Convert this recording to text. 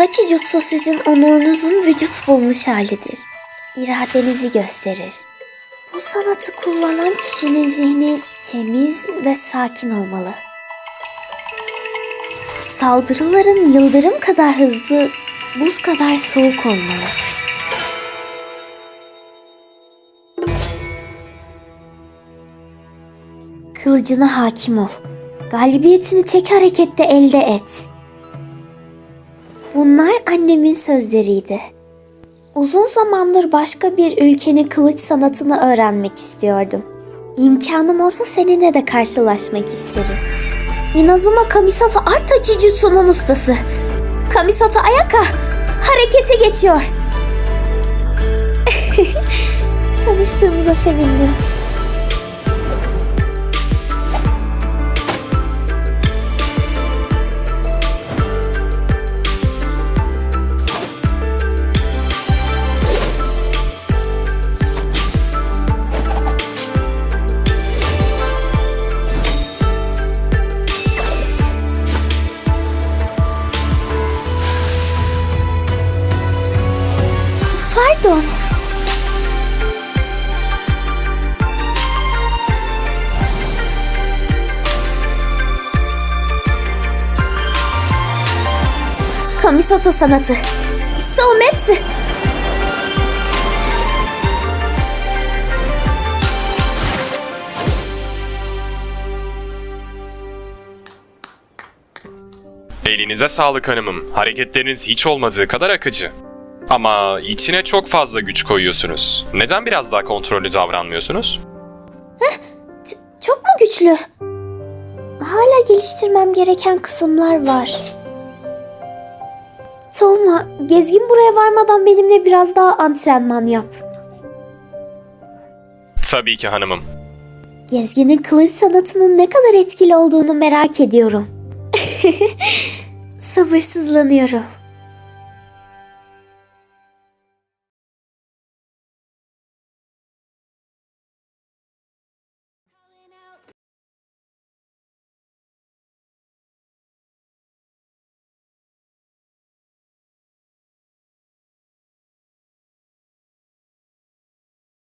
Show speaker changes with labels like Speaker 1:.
Speaker 1: Tachi Jutsu sizin onurunuzun vücut bulmuş halidir. İradenizi gösterir. Bu sanatı kullanan kişinin zihni temiz ve sakin olmalı. Saldırıların yıldırım kadar hızlı, buz kadar soğuk olmalı. Kılıcına hakim ol. Galibiyetini tek harekette elde et. Bunlar annemin sözleriydi. Uzun zamandır başka bir ülkenin kılıç sanatını öğrenmek istiyordum. İmkanım olsa seninle de karşılaşmak isterim. Inazuma Kamisato Art Tachijutsu'nun ustası. Kamisato Ayaka harekete geçiyor. Tanıştığımıza sevindim. Pardon. Kamisoto sanatı. Soumetsu.
Speaker 2: Elinize sağlık hanımım. Hareketleriniz hiç olmadığı kadar akıcı. Ama içine çok fazla güç koyuyorsunuz. Neden biraz daha kontrollü davranmıyorsunuz?
Speaker 1: Çok mu güçlü? Hala geliştirmem gereken kısımlar var. Tolma, gezgin buraya varmadan benimle biraz daha antrenman yap.
Speaker 2: Tabii ki hanımım.
Speaker 1: Gezginin kılıç sanatının ne kadar etkili olduğunu merak ediyorum. Sabırsızlanıyorum.